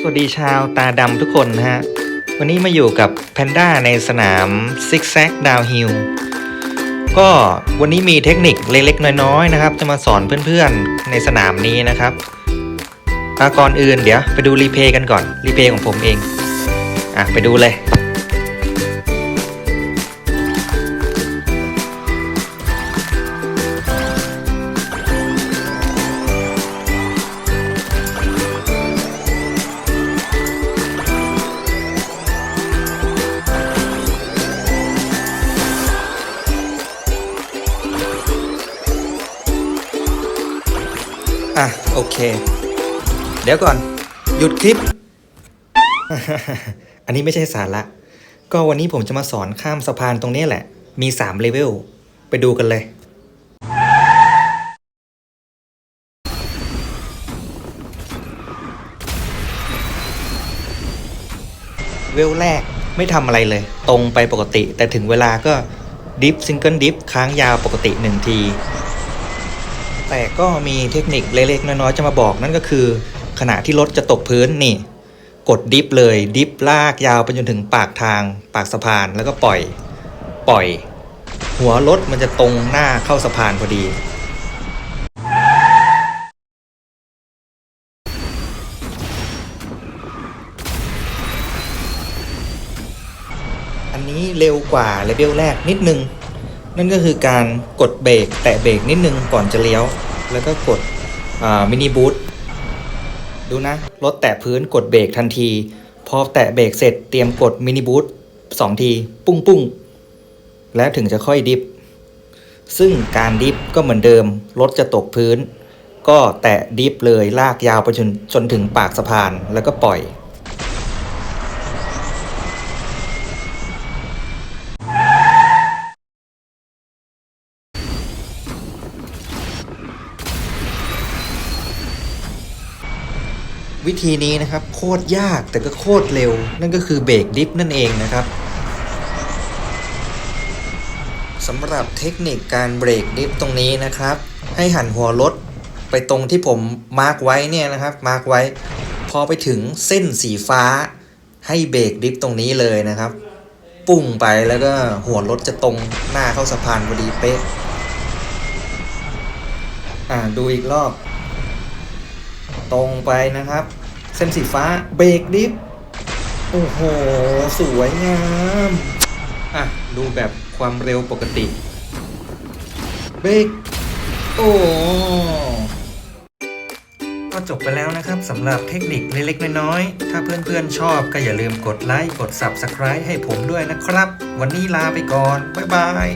สวัสดีชาวตาดำทุกคนนะฮะ วันนี้มาอยู่กับแพนด้าในสนามซิกแซกดาวฮิลก็วันนี้มีเทคนิคเล็กๆ น้อยๆ นะครับ จะมาสอนเพื่อนๆในสนามนี้นะครับก่อนอื่นเดี๋ยวไปดูรีเพย์กันก่อนรีเพย์ของผมเอง อะ ไปดูเลย อะ โอเค เดี๋ยวก่อน หยุดคลิป อันนี้ไม่ใช่สาระ ก็วันนี้ผมจะมาสอนข้ามสะพานตรงนี้แหละ มี3เลเวล ไปดูกันเลยเวลแรกไม่ทำอะไรเลย ตรงไปปกติ แต่ถึงเวลาก็ดิฟซิงเกิลดิฟค้างยาวปกติ 1 ที แต่ก็มีเทคนิคเล็กๆน้อยๆจะมาบอกนั่นก็คือ ขณะที่รถจะตกพื้นนี่ กดดิฟเลยดิฟลากยาวไปจนถึงปากทาง ปากสะพานแล้วก็ปล่อย ปล่อย หัวรถมันจะตรงหน้าเข้าสะพานพอดีอันนี้เร็วกว่าเลเวลแรกนิดนึง นั่นก็คือการกดเบรกแตะเบรกนิดนึงก่อนจะเลี้ยว แล้วก็กดมินิบูทดูนะ รถแตะพื้นกดเบรกทันที พอแตะเบรกเสร็จเตรียมกดมินิบูทสองที ปุ้งปุ้งแล้วถึงจะค่อยดิฟซึ่งการดิฟก็เหมือนเดิม รถจะตกพื้น ก็แตะดิฟเลยลากยาวไปจนจนถึงปากสะพานแล้วก็ปล่อย วิธีนี้นะครับโคตรยากแต่ก็โคตรเร็ว นั่นก็คือเบรกดิฟนั่นเองนะครับสำหรับเทคนิคการเบรกดิฟตรงนี้นะครับ ให้หันหัวรถไปตรงที่ผมมาร์กไว้เนี่ยนะครับมาร์กไว้ พอไปถึงเส้นสีฟ้า ให้เบรกดิฟตรงนี้เลยนะครับ ปุ่งไปแล้วก็หัวรถจะตรงหน้าเข้าสะพานพอดีเป๊ะอ่าดูอีกรอบ ตรงไปนะครับ เส้นสีฟ้าเบรกดิฟโอ้โห สวยงาม อะ ดูแบบความเร็วปกติ เบรกโอ้ก็จบไปแล้วนะครับสำหรับเทคนิคเล็กๆ น้อยๆ ถ้าเพื่อนๆ ชอบก็อย่าลืมกดไลค์ กด Subscribe ให้ผมด้วยนะครับ วันนี้ลาไปก่อน บ๊ายบาย